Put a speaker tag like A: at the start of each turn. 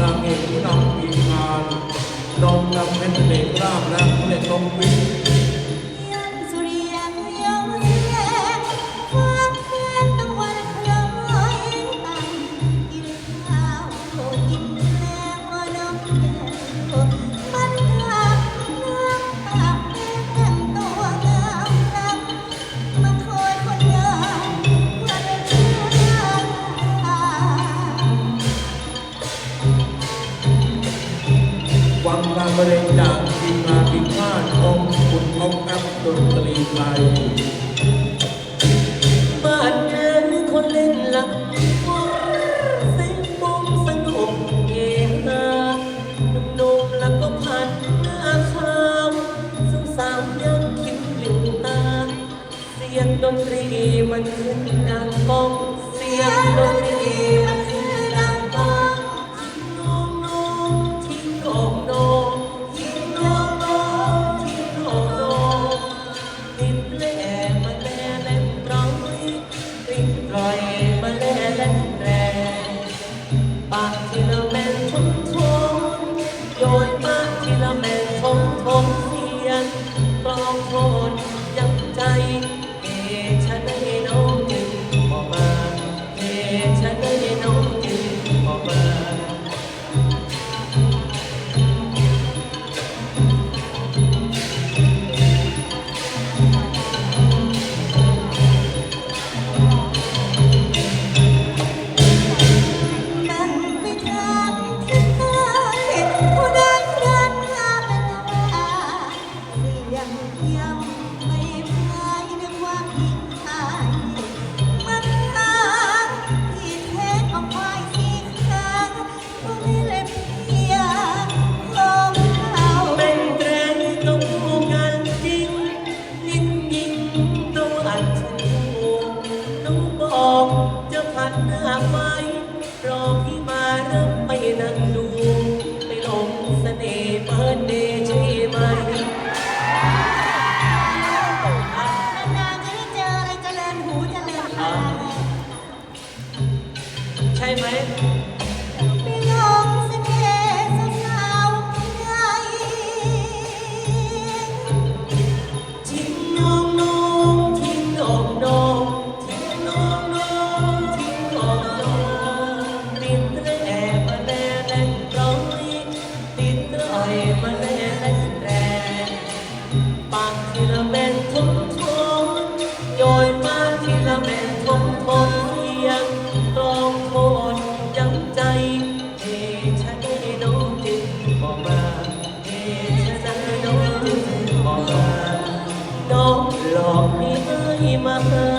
A: นางเอก
B: ผู้นำทีมงานนงนำเพชรเด็กราบและผู้เล่นนงวิ่
C: ง
B: บริจาคทีมาปิดผ้าตองคุณของอัพดนตรีไทย
A: บ้านเรืนคนเล่นหลักว่าสิงบงสนุกเฮาหนุ่มแล้วก็พันน้าขาาวสาวยังคิ้หลิตา เสียงดนตรีมันขึ้นดังกองเสียงดนตรีมัน ทีละเม็ดทนทนโยนมาทีละเม็ดทนทนเสีนกลองโทนยังใจเอชะได้น้องจึงออกมาเอชนได้น้อง รอ
C: พี่มารั
A: บไปนั่งดู ไปลงเสน่ห์เปิดเดย์ใช่ไหม
C: นานจะได้เจออะไรเจริญหูเจริญตา
A: ใช่ไหม อกให้ไอ้มาหา